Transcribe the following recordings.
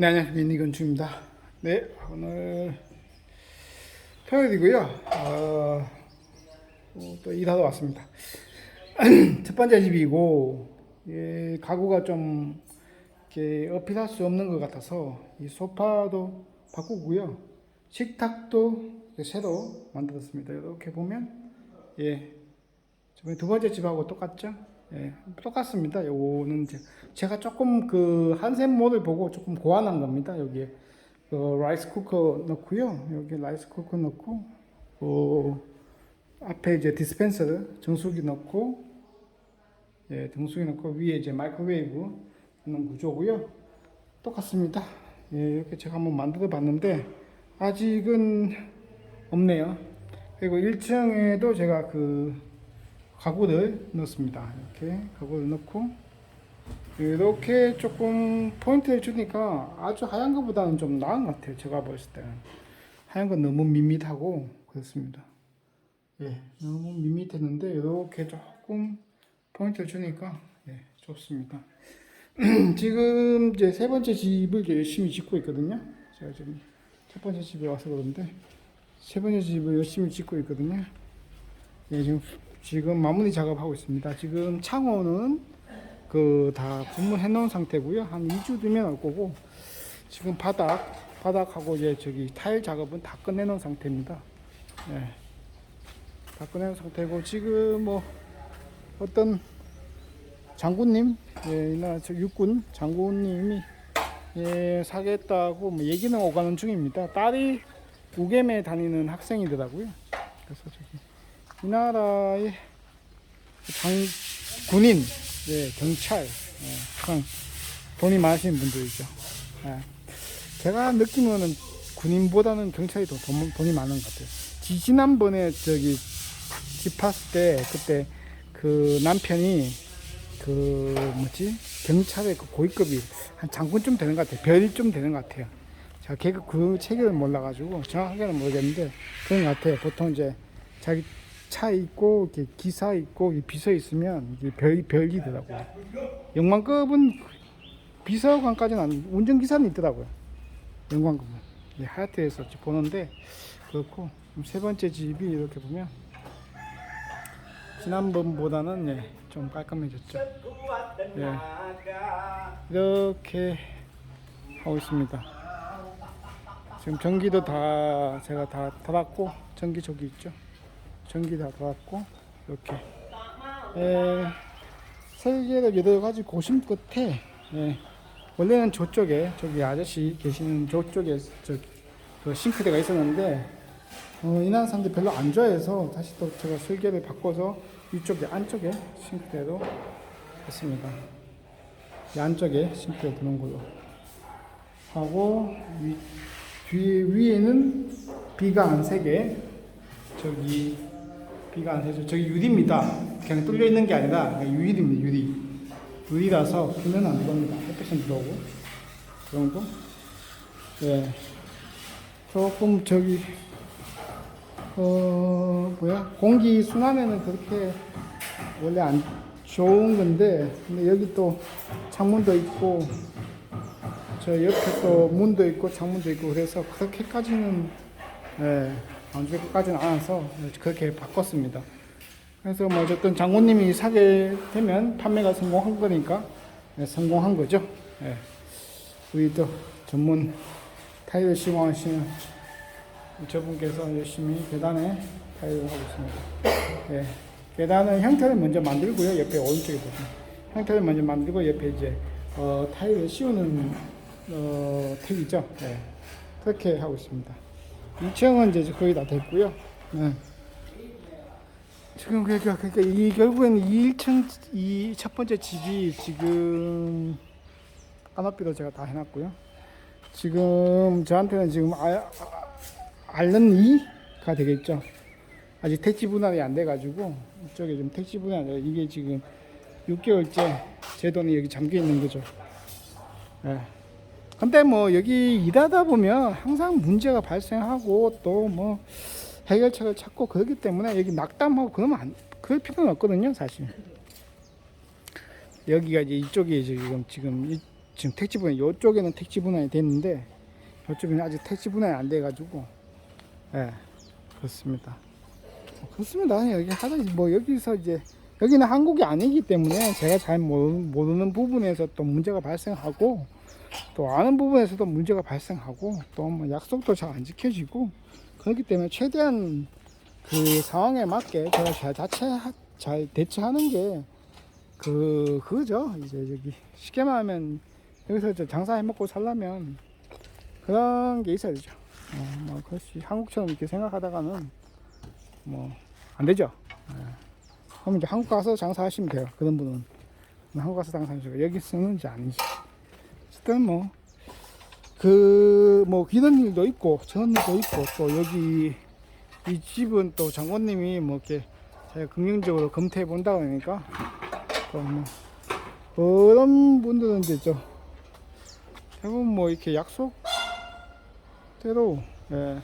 네, 안녕하십니까. 민니건축입니다. 네, 오늘 토요일이고요. 어, 어, 또 일하러 왔습니다. 첫 번째 집이고, 예, 가구가 좀 이렇게 어필할 수 없는 것 같아서 이 소파도 바꾸고요. 식탁도 새로 만들었습니다. 이렇게 보면, 예, 저번에 두 번째 집하고 똑같죠? 예, 똑같습니다. 요거는 제가 조금 그 한샘모를 보고 조금 고안한 겁니다. 여기에 그 라이스 쿠커 넣고요. 여기 라이스 쿠커 넣고 어, 앞에 이제 디스펜서 정수기 넣고 예, 정수기 넣고 위에 이제 마이크로웨이브 넣는 구조고요. 똑같습니다. 예, 이렇게 제가 한번 만들어 봤는데 아직은 없네요. 그리고 1층에도 제가 그 가구를 넣습니다. 이렇게 가구를 넣고 이렇게 조금 포인트를 주니까 아주 하얀 것보다는 좀 나은 것 같아요. 제가 봤을 때는 하얀 건 너무 밋밋하고 그렇습니다. 예, 너무 밋밋했는데 이렇게 조금 포인트를 주니까 예, 좋습니다. 지금 이제 세 번째 집을 열심히 짓고 있거든요. 제가 지금 첫 번째 집에 와서 그런데 세 번째 집을 열심히 짓고 있거든요. 예, 지금 지금 마무리 작업하고 있습니다. 지금 창호는 그 다 분무해 놓은 상태고요. 한 2주 뒤면 올 거고 지금 바닥 바닥하고 이제 저기 타일 작업은 다 끝내 놓은 상태입니다. 예. 다 끝내 놓은 상태고 지금 뭐 어떤 장군님 예, 이나 저 육군 장군님이 예, 사겠다고 뭐 얘기는 오가는 중입니다. 딸이 우겜에 다니는 학생이더라고요. 그래서 저기 이 나라의 장 군인, 예, 경찰, 예, 참 돈이 많으신 분들이죠. 예. 제가 느끼면은 군인보다는 경찰이 더 돈, 돈이 많은 것 같아요. 지- 지난번에 저기 집 팠을 때 그때 그 남편이 그 뭐지 경찰의 그 고위급이 한 장군쯤 되는 것 같아요. 별좀 되는 것 같아요. 제가 걔그 그 체계를 몰라가지고 정확하게는 모르겠는데 그런 것 같아요. 보통 이제 자기 차 있고 이렇게 기사 있고 이 비서 있으면 이게 별 별이더라고 요. 영만급은 비서관까지는 안 운전 기사는 있더라고요. 영광급은 예, 하얏트에서 보는데 그렇고 좀세 번째 집이 이렇게 보면 지난번보다는 예, 좀 깔끔해졌죠. 예, 이렇게 하고 있습니다. 지금 전기도 다 제가 다 달았고 전기 저기 있죠. 전기 다 달았고 이렇게. 에, 설계를 여러 가지 고심 끝에 예, 원래는 저쪽에 저기 아저씨 계시는 저쪽에 저 그 싱크대가 있었는데 어, 이난 사람들이 별로 안 좋아해서 다시 또 제가 설계를 바꿔서 이쪽에 안쪽에 싱크대로 했습니다. 이 안쪽에 싱크대 두는 걸로. 하고 위, 뒤에 위에는 비가 안 새게 저기 비가 안 새죠. 저기 유리입니다. 그냥 뚫려 있는 게 아니라 유리입니다. 유리. 유리라서 비는 안 들어옵니다. 햇빛은 들어오고 그 정도. 예. 조금 저기 어 뭐야 공기 순환에는 그렇게 원래 안 좋은 건데 근데 여기 또 창문도 있고 저 옆에 또 문도 있고 창문도 있고 그래서 그렇게까지는 예, 안 좋게까지는 않아서 그렇게 바꿨습니다. 그래서 뭐 어쨌든 장모님이 사게 되면 판매가 성공한 거니까 예, 성공한 거죠. 예. 우리 또 전문 타일을 시공하시는 저분께서 열심히 계단에 타일을 하고 있습니다. 예. 계단은 형태를 먼저 만들고요. 옆에 오른쪽에 보시면 형태를 먼저 만들고 옆에 이제 어, 타일을 씌우는 어, 택이죠. 예. 그렇게 하고 있습니다. 2층은 이제 거의 다 됐고요. 네. 지금 그러니까, 그러니까 이 결국에는 이 1층 이 첫 번째 집이 지금 까마비도 제가 다 해놨고요. 지금 저한테는 지금 아, 아, 알른 2가 되겠죠. 아직 택지 분할이 안 돼가지고 이쪽에 좀 택지 돼. 이게 지금 6개월째 제 돈이 여기 잠겨 있는 거죠. 예. 근데 뭐 여기 일하다 보면 항상 문제가 발생하고 또 뭐 해결책을 찾고 그렇기 때문에 여기 낙담하고 그러면 안, 그럴 필요는 없거든요, 사실. 여기가 이제 이쪽이 지금 지금 이 지금 택지 분해 이쪽에는 택지 분할이 됐는데 이쪽에는 아직 택지 분할이 안 돼가지고 예 그렇습니다 뭐 그렇습니다 여기 하다 뭐 여기서 이제 여기는 한국이 아니기 때문에 제가 잘 모르, 모르는 부분에서 또 문제가 발생하고 또 아는 부분에서도 문제가 발생하고 또 뭐 약속도 잘 안 지켜지고 그렇기 때문에 최대한 그 상황에 맞게 제가 잘 자체 잘 대처하는 게 그 그거죠. 이제 여기 쉽게 말하면 여기서 저 장사해 먹고 살려면 그런 게 있어야 되죠. 어, 뭐 그렇지. 한국처럼 이렇게 생각하다가는 뭐 안 되죠. 예. 그럼 이제 한국 가서 장사하시면 돼요. 그런 분은. 한국 가서 장사하시고 여기서는 이제 아니지 어쨌든 뭐그뭐 귀는 일도 있고 저런 일도 있고 또 여기 이 집은 또 장모님이 뭐 이렇게 제가 긍정적으로 검토해 본다고 하니까 또 뭐 그런 분들은 저 대부분 뭐 이렇게 약속대로 예,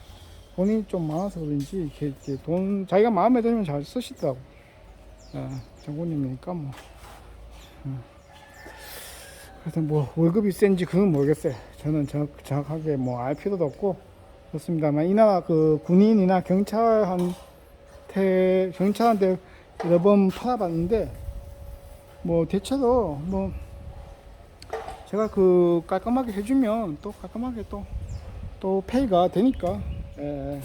돈이 좀 많아서 그런지 이렇게, 이렇게 돈 자기가 마음에 들면 잘 쓰시더라고 예, 장모님이니까 뭐 음. 그래서 뭐 월급이 센지 그건 모르겠어요 저는 정확, 정확하게 뭐 알 필요도 없고 그렇습니다만 이 나라 그 군인이나 경찰한테 경찰한테 여러 번 팔아봤는데 뭐 대체로 뭐 제가 그 깔끔하게 해주면 또 깔끔하게 또또 페이가 되니까 예,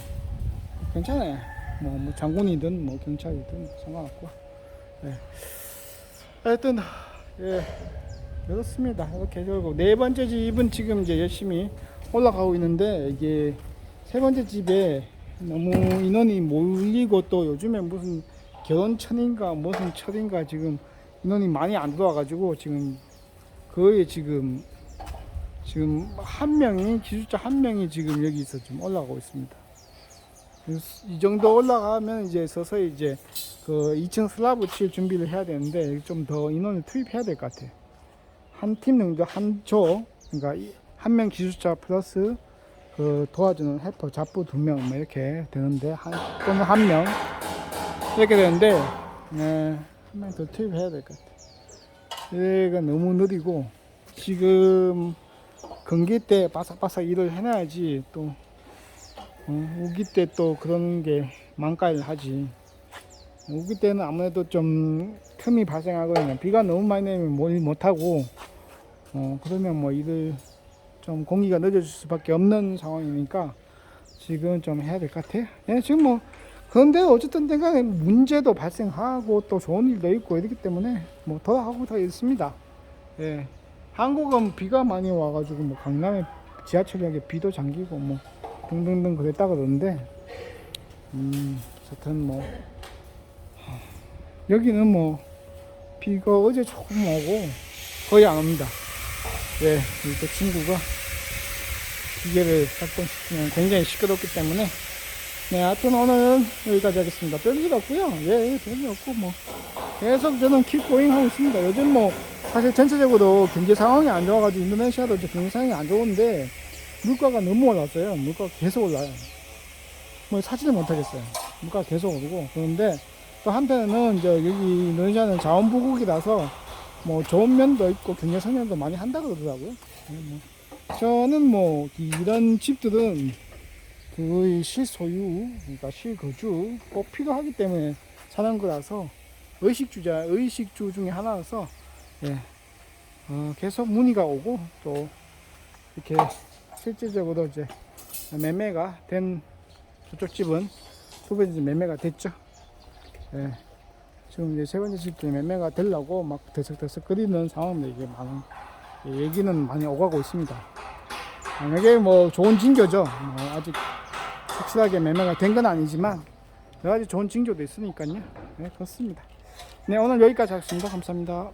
괜찮아요. 뭐, 뭐 장군이든 뭐 경찰이든 상관없고. 예. 하여튼 예 그렇습니다. 이렇게 결국 네 번째 집은 지금 이제 열심히 올라가고 있는데 이게 세 번째 집에 너무 인원이 몰리고 또 요즘에 무슨 결혼천인가 무슨 철인가 지금 인원이 많이 안 들어와가지고 지금 거의 지금 지금 한 명이 기술자 한 명이 지금 여기서 좀 올라가고 있습니다. 이 정도 올라가면 이제 서서히 이제 그 2층 슬라브 칠 준비를 해야 되는데 좀 더 인원을 투입해야 될 것 같아요. 한팀 정도 한 조, 그러니까 한 명 기술자 플러스 그 도와주는 헬퍼 잡부 두 명 뭐 이렇게 되는데 한 또는 한 명 이렇게 되는데 네, 한 명 더 투입해야 될 것 같아요. 얘가 너무 느리고 지금 건기 때 바삭바삭 일을 해놔야지 또 어, 우기 때 또 그런 게 망가를 하지. 우기 때는 아무래도 좀 틈이 발생하거든요. 비가 너무 많이 내면 뭘 못하고 어, 그러면 뭐 일을 좀 공기가 늦어질 수밖에 없는 상황이니까 지금 좀 해야 될 것 같아요. 예, 지금 뭐 그런데 어쨌든 간에 문제도 발생하고 또 좋은 일도 있고 이렇기 때문에 뭐 더 하고 더 있습니다. 예. 한국은 비가 많이 와가지고 뭐 강남에 지하철역에 비도 잠기고 뭐 등등등 그랬다 그러는데 음 어쨌든 뭐 하, 여기는 뭐 비가 어제 조금 오고 거의 안 옵니다. 예, 우리 또 친구가 기계를 작동시키면 굉장히 시끄럽기 때문에 네, 하여튼 오늘은 여기까지 하겠습니다. 별일 없고요. 예, 별일 없고 뭐 계속 저는 킵고잉 하고 있습니다. 요즘 뭐 사실 전체적으로 경제 상황이 안 좋아가지고 인도네시아도 이제 경제 상황이 안 좋은데 물가가 너무 올랐어요. 물가가 계속 올라요. 뭐 사지를 못하겠어요. 물가가 계속 오르고 그런데 또 한편에는 이제 여기 인도네시아는 자원부국이라서 뭐 좋은 면도 있고 경제 성장도 많이 한다 그러더라고요. 네, 뭐 저는 뭐 이런 집들은 거의 실소유, 그러니까 실거주 꼭 필요하기 때문에 사는 거라서 의식주자, 의식주 중에 하나라서 예, 어, 계속 문의가 오고 또 이렇게 실질적으로 이제 매매가 된 저쪽 집은 두 번째 집 매매가 됐죠. 예, 지금 이제 세 번째 집도 매매가 되려고 막 들썩들썩 거리는 상황인데 이게 많은 얘기는 많이 오가고 있습니다. 만약에 뭐 좋은 징조죠. 뭐 아직 확실하게 매매가 된 건 아니지만 여러 가지 좋은 징조도 있으니까요. 네, 그렇습니다. 네, 오늘 여기까지 하겠습니다. 감사합니다.